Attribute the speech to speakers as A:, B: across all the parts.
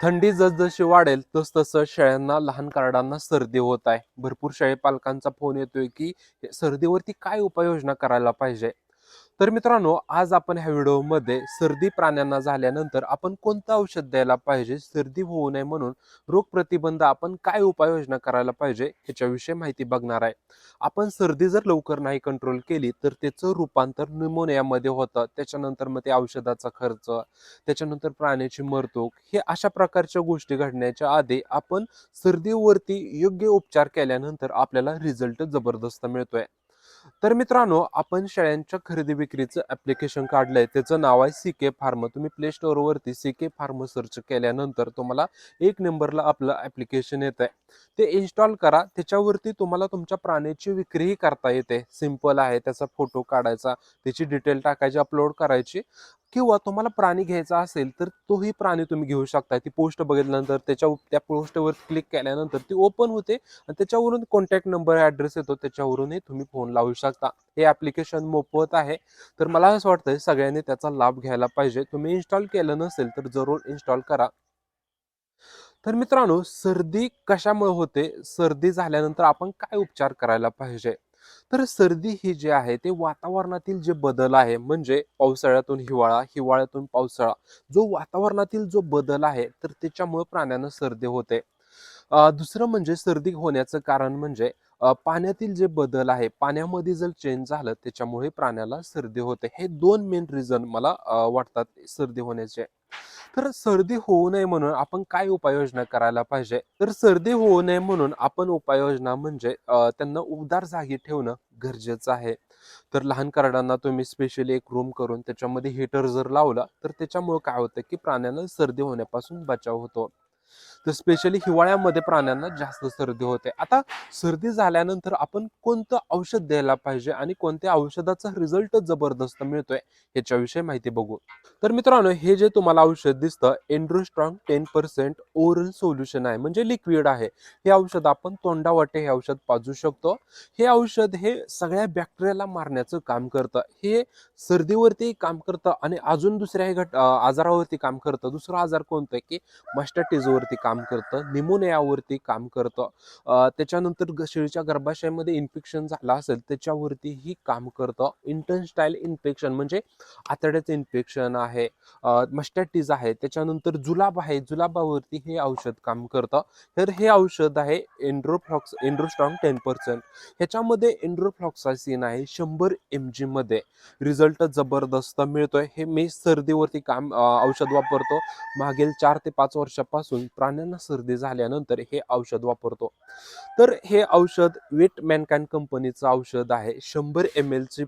A: थंडी जसजशी वाढेल तसतसं शेळ्यांना लहान कार्डांना सर्दी होत आहे. भरपूर शेळी पालकांचा फोन येतोय की सर्दीवरती काय उपाययोजना करायला पाहिजे? तर मित्रांनो आज आपण ह्या व्हिडिओमध्ये सर्दी प्राण्यांना झाल्यानंतर आपण कोणतं औषध द्यायला पाहिजे? सर्दी होऊ नये म्हणून रोगप्रतिबंध आपण काय उपाययोजना करायला पाहिजे ह्याच्याविषयी माहिती बघणार आहे. आपण सर्दी जर लवकर नाही कंट्रोल केली तर त्याचं रूपांतर न्युमोनियामध्ये होतं. त्याच्यानंतर मग ते औषधाचा खर्च त्याच्यानंतर प्राण्याची मरतूक हे अशा प्रकारच्या गोष्टी घडण्याच्या आधी आपण सर्दीवरती योग्य उपचार केल्यानंतर आपल्याला रिझल्ट जबरदस्त मिळतोय. तर मित्रांनो आपण शेळ्यांच्या खरेदी विक्रीचं ऍप्लिकेशन काढलंय. त्याचं नाव आहे सी के फार्म तुम्ही प्ले स्टोअरवरती सी के फार्म सर्च केल्यानंतर तुम्हाला एक नंबरला आपलं ऍप्लिकेशन येत आहे ते इन्स्टॉल करा. त्याच्यावरती तुम्हाला तुमच्या प्राण्याची विक्रीही करता येते. सिंपल आहे. त्याचा फोटो काढायचा त्याची डिटेल टाकायची अपलोड करायची. किंवा तुम्हाला प्राणी घ्यायचा असेल तर तोही प्राणी तुम्ही घेऊ शकता ती पोस्ट बघितल्यानंतर त्याच्या त्या पोस्टवर क्लिक केल्यानंतर ती ओपन होते आणि त्याच्यावरून कॉन्टॅक्ट नंबर ॲड्रेस येतो. त्याच्यावरूनही तुम्ही फोन लावू शकता. हे ॲप्लिकेशन मोफत आहे. तर मला असं वाटतं सगळ्यांनी त्याचा लाभ घ्यायला पाहिजे. तुम्ही इन्स्टॉल केलं नसेल तर जरूर इन्स्टॉल करा. तर मित्रांनो सर्दी कशामुळे होते? सर्दी झाल्यानंतर आपण काय उपचार करायला पाहिजे? तर सर्दी ही जी आहे ते वातावरणातील जे बदल आहे म्हणजे पावसाळ्यातून हिवाळा हिवाळ्यातून पावसाळा जो वातावरणातील जो बदल आहे तर त्याच्यामुळे प्राण्यांना सर्दी होते. दुसरं म्हणजे सर्दी होण्याचं कारण म्हणजे पाण्यातील जे बदल आहे पाण्यामध्ये जर चेंज झालं त्याच्यामुळे प्राण्याला सर्दी होते. हे दोन मेन रिझन मला वाटतात सर्दी होण्याचे. तर सर्दी होऊ नये म्हणून आपण काय उपाययोजना करायला पाहिजे? तर सर्दी होऊ नये म्हणून आपण उपाययोजना म्हणजे त्यांना उबदार जागी ठेवणं गरजेचं आहे. तर लहान करडांना तुम्ही स्पेशली एक रूम करून त्याच्यामध्ये हीटर जर लावला तर त्याच्यामुळे काय होतं की प्राण्यांना सर्दी होण्यापासून बचाव होतो. तर स्पेशली हिवाळ्यामध्ये प्राण्यांना जास्त सर्दी होते. आता सर्दी झाल्यानंतर आपण कोणतं औषध द्यायला पाहिजे आणि कोणत्या औषधाचा रिझल्ट जबरदस्त मिळतोय ह्याच्याविषयी माहिती बघू. तर मित्रांनो हे जे तुम्हाला औषध दिसतं Androstrong ten percent oral solution आहे. म्हणजे लिक्विड आहे. हे औषध आपण तोंडावाटे हे औषध पाजू शकतो. हे औषध हे सगळ्या बॅक्टेरियाला मारण्याचं काम करतं. हे सर्दीवरती काम करतं आणि अजून दुसऱ्या घट आजारावरती काम करतं. दुसरा आजार कोणतं की मास्टाटिजवरती काम करतं निमोनियावरती काम करतं. त्याच्यानंतर शेळीच्या गर्भाशयामध्ये इन्फेक्शन झालं असेल त्याच्यावरतीही काम करतं. इंटनस्टाईल इन्फेक्शन म्हणजे आतड्याचं इन्फेक्शन आहे मस्टॅटिज आहे त्याच्यानंतर जुलाब आहे जुलाबावरती हे औषध काम करतं. तर हे औषध आहे एन्ड्रोफ्लॉक्स एन्ड्रोस्ट्रॉंग टेन पर्सेंट ह्याच्यामध्ये एन्ड्रोफ्लॉक्सासिन आहे शंभर एम जीमध्ये रिझल्ट जबरदस्त मिळतोय. हे मी सर्दीवरती काम औषध वापरतो. मागील चार ते पाच वर्षापासून प्राण्यांना सर्दी झाल्यानंतर हे औषध वापरतो. तर हे औषध वेट मॅनकॅन कंपनीचं औषध आहे. शंभर एम एलची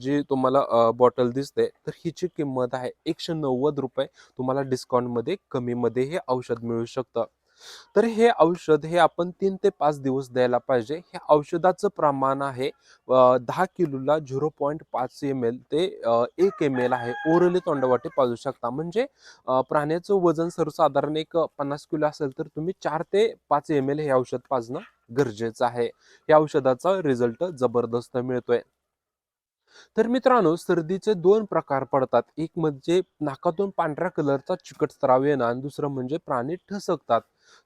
A: जी तुम्हाला बॉटल दिसते तर हिची किंमत आहे एकशे नव्वद रुपये. तुम्हाला डिस्काउंटमध्ये कमीमध्ये हे औषध मिळू शकतं. तर हे औषध हे आपण तीन ते पाच दिवस द्यायला पाहिजे. हे औषधाचं प्रमाण आहे दहा किलोला झिरो पॉईंट पाच एम एल ते एक एम एल आहे. ओरली तोंडवाटे पाजू शकता. म्हणजे प्राण्याचं वजन सर्वसाधारण एक पन्नास किलो असेल तर तुम्ही चार ते पाच एम एल हे औषध पाजणं गरजेचं आहे. या औषधाचा रिझल्ट जबरदस्त मिळतोय. तर मित्रांनो सर्दीचे दोन प्रकार पडतात. एक म्हणजे नाकातून पांढऱ्या कलरचा चिकट स्त्राव येणं आणि दुसरं म्हणजे प्राणी ठसकतात.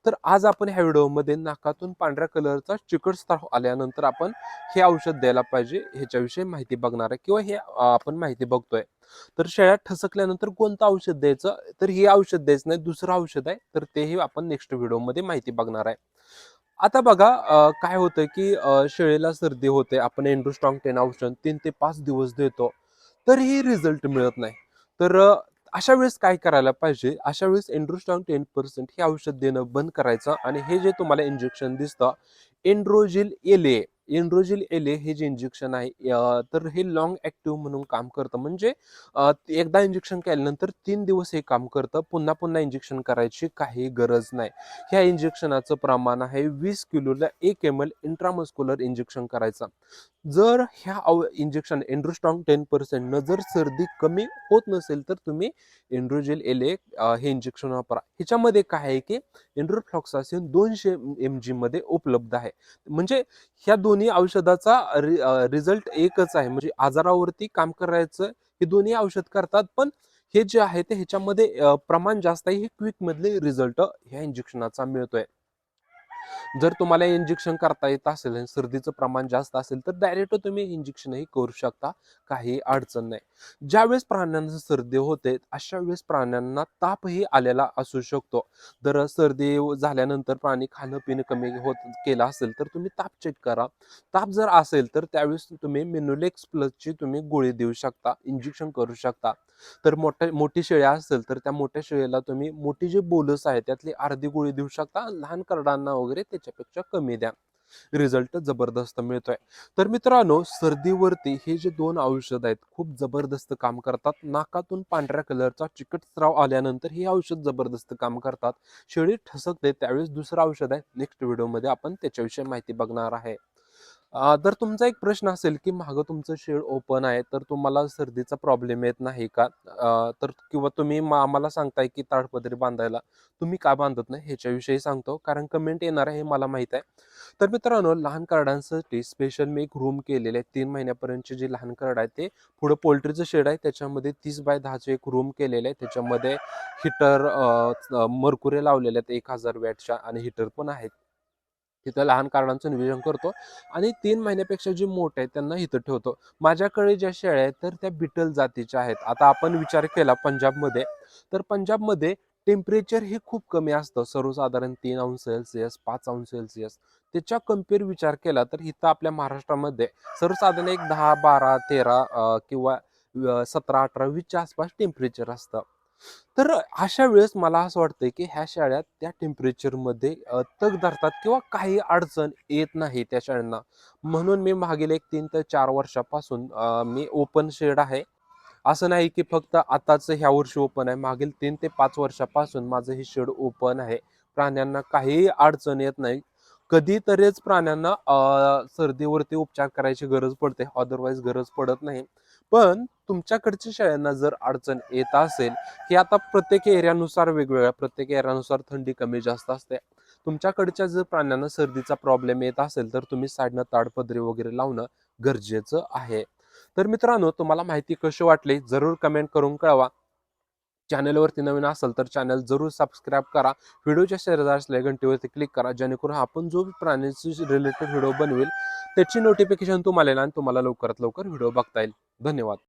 A: तर आज आपण ह्या व्हिडिओमध्ये नाकातून पांढऱ्या कलरचा चिकट स्त्राव आल्यानंतर आपण हे औषध द्यायला पाहिजे ह्याच्याविषयी माहिती बघणार आहे किंवा हे आपण माहिती बघतोय. तर शेळ्या ठसकल्यानंतर कोणतं औषध द्यायचं? तर हे औषध द्यायचं नाही दुसरं औषध आहे. तर तेही आपण नेक्स्ट व्हिडिओमध्ये माहिती बघणार आहे. आता बघा काय होतं की शेळीला सर्दी होते आपण एन्ड्रोस्ट्रॉंग टेन औषध तीन ते पाच दिवस देतो तरीही रिझल्ट मिळत नाही. तर अशा वेळेस काय करायला पाहिजे? अशा वेळेस एन्ड्रोस्ट्रॉंग टेन पर्सेंट हे औषध देणं बंद करायचं आणि हे जे तुम्हाला इंजेक्शन दिसतं एन्ड्रोजिल एले एन्ड्रोजिल एले हे जे इंजेक्शन आहे तर हे लॉंग ऍक्टिव्ह म्हणून काम करतं. म्हणजे एकदा इंजेक्शन केल्यानंतर तीन दिवस हे काम करतं. पुन्हा पुन्हा इंजेक्शन करायची काही गरज नाही. ह्या इंजेक्शनाचं प्रमाण आहे वीस किलोला एक एम एल इंट्रामस्क्युलर इंजेक्शन करायचं. जर ह्या इंजेक्शन एन्ड्रोस्ट्रॉंग टेन पर्सेंटनं जर सर्दी कमी होत नसेल तर तुम्ही एन्ड्रोजेल एले हे इंजेक्शन वापरा. ह्याच्यामध्ये काय आहे की एन्ड्रोफ्लॉक्सासिन दोनशे एम जीमध्ये उपलब्ध आहे. म्हणजे ह्या दोन दोन्ही औषधाचा रिझल्ट एकच आहे. म्हणजे आजारावरती काम करायचं हे दोन्ही औषध करतात. पण हे जे आहे ते ह्याच्यामध्ये प्रमाण जास्त आहे. हे क्विक मधले रिझल्ट ह्या इंजेक्शनाचा मिळतोय. जर तुम्हाला इंजेक्शन करता येत असेल आणि सर्दीचं प्रमाण जास्त असेल तर डायरेक्ट तुम्ही इंजेक्शनही करू शकता. काही अडचण नाही. ज्यावेळेस प्राण्यांना सर्दी होते अशा वेळेस प्राण्यांना तापही आलेला असू शकतो. जर सर्दी झाल्यानंतर प्राणी खाणं पिणं कमी होत केलं असेल तर तुम्ही ताप चेक करा. ताप जर असेल तर त्यावेळेस तुम्ही मेन्युलेक्स प्लसची तुम्ही गोळी देऊ शकता इंजेक्शन करू शकता. तर मोठ्या मोठी शेळ्या असेल तर त्या मोठ्या शेळेला तुम्ही मोठी जे बोलस आहे त्यातली अर्धी गोळी देऊ शकता. लहान करडांना वगैरे याच्यापेक्षा कमी द्या. रिझल्ट जबरदस्त मिळतोय. तर मित्रांनो सर्दीवरती हे जे दोन औषध आहेत खूप जबरदस्त काम करतात. नाकातून पांढऱ्या कलरचा चिकट स्राव आल्यानंतर हे औषध जबरदस्त काम करतात. शेळी ठसकते त्यावेळेस दुसरं औषध आहे. नेक्स्ट व्हिडिओमध्ये आपण त्याच्याविषयी माहिती बघणार आहे. तर तुमचा एक प्रश्न असेल की मागं तुमचं शेड ओपन आहे तर तुम्हाला सर्दीचा प्रॉब्लेम येत नाही का? तर किंवा तुम्ही मा- आम्हाला सांगताय की ताडपदरी बांधायला तुम्ही का बांधत नाही ह्याच्याविषयी सांगतो कारण कमेंट येणार आहे हे मला माहीत आहे. तर मित्रांनो लहान कार्डांसाठी स्पेशल मी एक रूम केलेले आहे. तीन महिन्यापर्यंतचे जे लहान कार्ड आहे ते पुढं पोल्ट्रीचं शेड आहे. त्याच्यामध्ये तीस बाय दहाचे एक रूम केलेले आहे. त्याच्यामध्ये हिटर मरकुरे लावलेले आहेत एक हजार वॅटच्या आणि हिटर पण आहेत. तिथं लहान कारणांचं नियोजन करतो आणि तीन महिन्यापेक्षा जे मोठे आहेत त्यांना इथं ठेवतो. माझ्याकडे ज्या शेळ्या आहेत तर त्या बिटल जातीच्या आहेत. आता आपण विचार केला पंजाबमध्ये तर पंजाबमध्ये टेम्परेचर हे खूप कमी असतं. सर्वसाधारण तीन अंश सेल्सिअस पाच अंश सेल्सिअस त्याच्या कंपेअर विचार केला तर इथं आपल्या महाराष्ट्रामध्ये सर्वसाधारण एक दहा बारा तेरा किंवा सतरा अठरा वीसच्या आसपास टेम्परेचर असतं. तर अशा वेळेस मला असं वाटतंय की ह्या शाळेत त्या टेम्परेचरमध्ये तग धरतात किंवा काही अडचण येत नाही त्या शाळांना. म्हणून मी मागील एक तीन ते चार वर्षापासून मी ओपन शेड आहे. असं नाही की फक्त आताच ह्या वर्षी ओपन आहे. मागील तीन ते पाच वर्षापासून माझं हे शेड ओपन आहे. प्राण्यांना काहीही अडचण येत नाही. कधीतरीच प्राण्यांना सर्दीवरती उपचार करायची गरज पडते. अदरवाईज गरज पडत नाही. पण तुमच्याकडच्या शेळ्यांना जर अडचण येत असेल की आता प्रत्येक एरियानुसार वेगवेगळ्या प्रत्येक एरियानुसार थंडी कमी जास्त असते तुमच्याकडच्या जर प्राण्यांना सर्दीचा प्रॉब्लेम येत असेल तर तुम्ही साईडनं ताडपदरी वगैरे लावणं गरजेचं आहे. तर मित्रांनो तुम्हाला माहिती कशी वाटली? जरूर कमेंट करून कळवा. चॅनलवरती नवीन असेल तर चॅनल जरूर सबस्क्राईब करा. व्हिडिओच्या शेजार असल्या घंटीवरती क्लिक करा जेणेकरून आपण जो प्राण्यांशी रिलेटेड व्हिडिओ बनवेल त्याची नोटिफिकेशन तुम्हाला येईल आणि तुम्हाला लवकरात लवकर व्हिडिओ बघता येईल. धन्यवाद.